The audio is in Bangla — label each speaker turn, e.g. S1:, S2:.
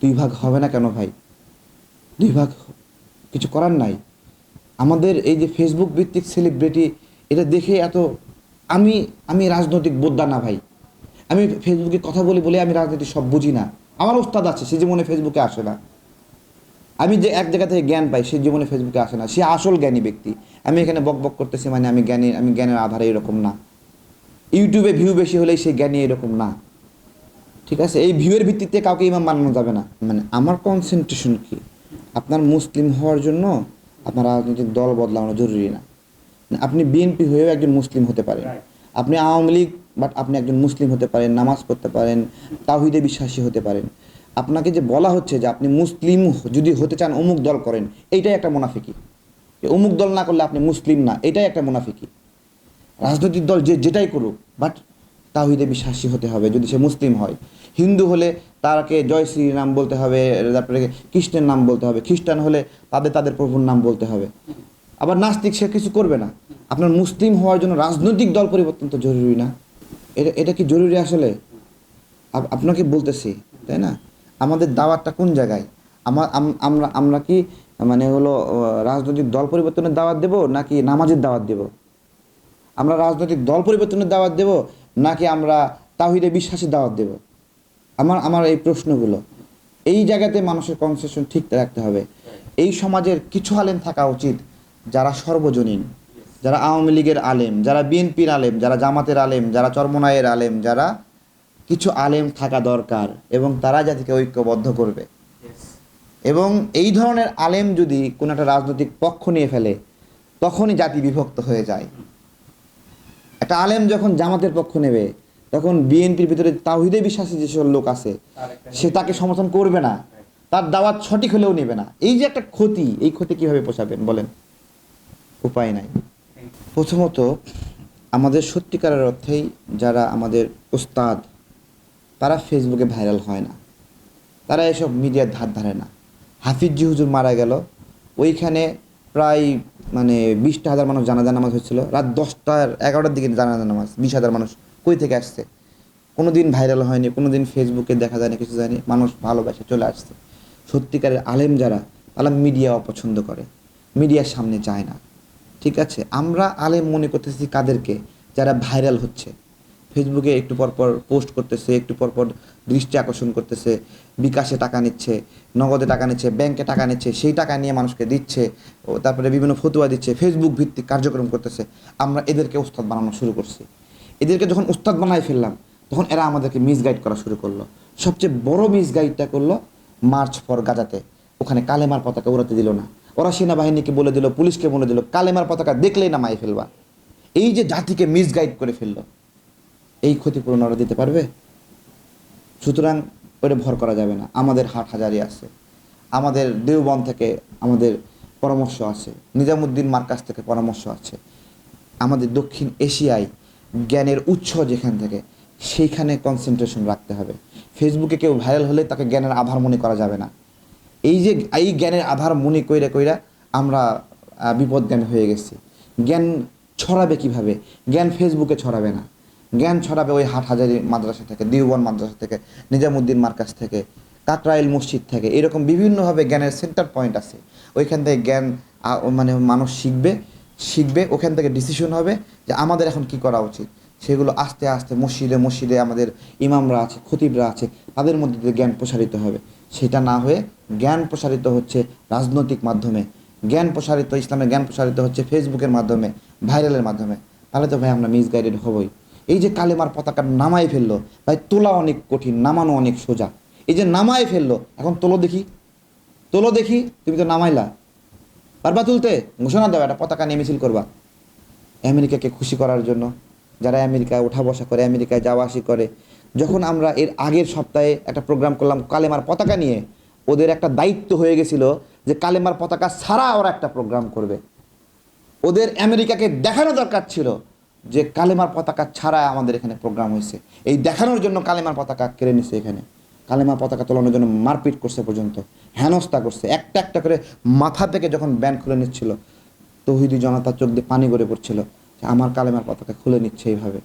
S1: দুই ভাগ হবে না কেন ভাই? দুই ভাগ কিছু করার নাই। আমাদের এই যে ফেসবুক ভিত্তিক সেলিব্রিটি এটা দেখে এত আমি আমি রাজনৈতিক বোদ্ধা না ভাই। আমি ফেসবুকে কথা বলি বলে আমি রাজনীতি সব বুঝি না। আমার ওস্তাদ আছে, সে জীবনে ফেসবুকে আসে না। আমি যে এক জায়গা থেকে জ্ঞান পাই, সে জীবনে ফেসবুকে আসে না। সে আসল জ্ঞানী ব্যক্তি। আমি এখানে বক বক করতেছি মানে আমি জ্ঞানী, আমি জ্ঞানের আধারে এরকম না। ইউটিউবে ভিউ বেশি হলেই সে জ্ঞানী এরকম না। ঠিক আছে? এই ভিউয়ের ভিত্তিতে কাউকে ইমাম বানানো যাবে না। মানে আমার কনসেন্ট্রেশন কি? আপনার মুসলিম হওয়ার জন্য আপনার রাজনৈতিক দল বদলানো জরুরি না। আপনি বিএনপি হয়েও একজন মুসলিম হতে পারেন। আপনি আওয়ামী লীগ বাট আপনি একজন মুসলিম হতে পারেন নামাজ পড়তে পারেন তাহিদে বিশ্বাসী হতে পারেন। আপনাকে যে বলা হচ্ছে যে আপনি মুসলিম যদি হতে চান অমুক দল করেন এইটাই একটা মুনাফিকি। অমুক দল না করলে আপনি মুসলিম না এটাই একটা মুনাফিকি। রাজনৈতিক দল যে যেটাই করুক বাট তাহিদে বিশ্বাসী হতে হবে, যদি সে মুসলিম হয়। হিন্দু হলে তাকে জয় শ্রী নাম বলতে হবে, তারপরে কৃষ্ণের নাম বলতে হবে, খ্রিস্টান হলে তাদের তাদের প্রভুর নাম বলতে হবে। আবার নাস্তিক সে কিছু করবে না। আপনার মুসলিম হওয়ার জন্য রাজনৈতিক দল পরিবর্তন তো জরুরি না। এটা এটা কি জরুরি আসলে? আপনাকে বলতেছি, তাই না? আমাদের দাওয়াতটা কোন জায়গায়? আমার আমরা আমরা কি মানে হলো রাজনৈতিক দল পরিবর্তনের দাওয়াত দেব নাকি নামাজের দাওয়াত দেব? আমরা রাজনৈতিক দল পরিবর্তনের দাওয়াত দেব নাকি আমরা তাহিদে বিশ্বাসের দাওয়াত দেব? আমার আমার এই প্রশ্নগুলো। এই জায়গাতে মানুষের কনসেশন ঠিক রাখতে হবে। এই সমাজের কিছু আলেম থাকা উচিত যারা সর্বজনীন, যারা আওয়ামী লীগের আলেম, যারা বিএনপির আলেম, যারা জামাতের আলেম, যারা চর্মনায়ের আলেম, যারা কিছু আলেম থাকা দরকার এবং তারা জাতিকে ঐক্যবদ্ধ করবে। এবং এই ধরনের আলেম যদি কোনো একটা রাজনৈতিক পক্ষ নিয়ে ফেলে, তখনই জাতি বিভক্ত হয়ে যায়। একটা আলেম যখন জামাতের পক্ষ নেবে তখন বিএনপির ভিতরে তাহিদে বিশ্বাসী যেসব লোক আছে সে তাকে সমর্থন করবে না। তার দাওয়াত সঠিক হলেও নেবে না। এই যে একটা ক্ষতি এই ক্ষতি কীভাবে পোষাবেন বলেন? উপায় নাই। প্রথমত আমাদের সত্যিকারের অর্থেই যারা আমাদের ওস্তাদ তারা ফেসবুকে ভাইরাল হয় না। তারা এসব মিডিয়ার ধার ধারে না। হাফিজ হুজুর মারা গেল। ওইখানে প্রায় মানে বিশটা হাজার মানুষ জানাজা নামাজ হচ্ছিল। রাত দশটার এগারোটার দিকে জানাজা নামাজ, বিশ হাজার মানুষ কই থেকে আসছে? কোনো দিন ভাইরাল হয়নি কোনো দিন ফেসবুকে দেখা যায়নি, কিছু যায়নি, মানুষ ভালোবাসে চলে আসছে। সত্যিকারের আলেম যারা, তারা মিডিয়া অপছন্দ করে, মিডিয়ার সামনে যায় না। ঠিক আছে? আমরা আলেম মনে করতেছি কাদেরকে, যারা ভাইরাল হচ্ছে। ফেসবুকে একটু পর পর পোস্ট করতেছে, একটু পর পর দৃষ্টি আকর্ষণ করতেছে, বিকাশে টাকা নিচ্ছে, নগদে টাকা নিচ্ছে, ব্যাংকে টাকা নিচ্ছে, সেই টাকা নিয়ে মানুষকে দিচ্ছে, ও তারপরে বিভিন্ন ফতুয়া দিচ্ছে ফেসবুক ভিত্তিক কার্যক্রম করতেছে। আমরা এদেরকে উস্তাদ বানানো শুরু করছি। এদেরকে যখন উস্তাদ বানাই ফেললাম, তখন এরা আমাদেরকে মিসগাইড করা শুরু করল। সবচেয়ে বড় মিসগাইডটা করল মার্চ ফর গাজাতে ওখানে কালেমার পতাকা উড়াতে দিল না। ওরা সেনাবাহিনীকে বলে দিল, পুলিশকে বলে দিল, কালেমার পতাকা দেখলেই নামাই ফেলবা। এই যে জাতিকে মিসগাইড করে ফেলল এই ক্ষতিপূরণ ওরা দিতে পারবে? সুতরাং ওটা ভর করা যাবে না। আমাদের হাট হাজারি আছে। আমাদের দেওবন থেকে আমাদের পরামর্শ আছে। নিজামুদ্দিন মার্কাজ থেকে পরামর্শ আছে। আমাদের দক্ষিণ এশিয়ায় জ্ঞানের উৎস যেখান থেকে সেইখানে কনসেন্ট্রেশন রাখতে হবে। ফেসবুকে কেউ ভাইরাল হলে তাকে জ্ঞানের আধার মনে করা যাবে না। এই যে এই জ্ঞানের আধার মনে কইরা কইরা আমরা আহ, বিপদজ্ঞান হয়ে গেছি। জ্ঞান ছড়াবে কীভাবে? জ্ঞান ফেসবুকে ছড়াবে না। জ্ঞান ছড়াবে ওই হাট হাজারি মাদ্রাসা থেকে দিওবন মাদ্রাসা থেকে, নিজামুদ্দিন মার্কাজ থেকে কাকরাইল মসজিদ থেকে, এরকম বিভিন্নভাবে জ্ঞানের সেন্টার পয়েন্ট আছে। ওইখান থেকে জ্ঞান মানে মানুষ শিখবে শিখবে, ওখান থেকে ডিসিশন হবে যে আমাদের এখন কি করা উচিত। সেগুলো আস্তে আস্তে মসজিদে মসজিদে আমাদের ইমামরা আছে, খতিবরা আছে, তাদের মধ্যে দিয়ে জ্ঞান প্রসারিত হবে। সেটা না হয়ে জ্ঞান প্রসারিত হচ্ছে রাজনৈতিক মাধ্যমে। জ্ঞান প্রসারিত, ইসলামের জ্ঞান প্রসারিত হচ্ছে ফেসবুকের মাধ্যমে ভাইরালের মাধ্যমে। তাহলে তো ভাই আমরা মিসগাইডেড হবই। এই যে কালেমার পতাকা নামাই ফেলল ভাই তোলা অনেক কঠিন, নামানো অনেক সোজা। এই যে নামাই ফেলল, এখন তোলো দেখি। তোলো দেখি, তুমি তো নামাইলা। পারবা তুলতে? ঘোষণা দাও, একটা পতাকা নিয়ে মিছিল করবা। আমেরিকাকে খুশি করার জন্য। যারা আমেরিকায় ওঠা বসা করে, আমেরিকায় যাওয়া আসি করে, যখন আমরা এর আগের সপ্তাহে একটা প্রোগ্রাম করলাম কালেমার পতাকা নিয়ে, ওদের একটা দায়িত্ব হয়ে গেছিল যে কালেমার পতাকা ছাড়া ওরা একটা প্রোগ্রাম করবে। ওদের আমেরিকাকে দেখানো দরকার ছিল। যে কালেমার পতাকা ছাড়া আমাদের এখানে প্রোগ্রাম হয়েছে। এই দেখানোর জন্য কালেমার পতাকা কেড়ে নিছে এখানে। কালেমার পতাকা তোলানোর জন্য মারপিট করছে পর্যন্ত, হেনস্থা করছে। একটা একটা করে মাথা থেকে যখন ব্যান খুলে নিচ্ছিল, তহিদি জনতা চোখ দিয়ে পানি গড়ে পড়ছিল আমার কালেমার পতাকা খুলে নিচ্ছে এইভাবে।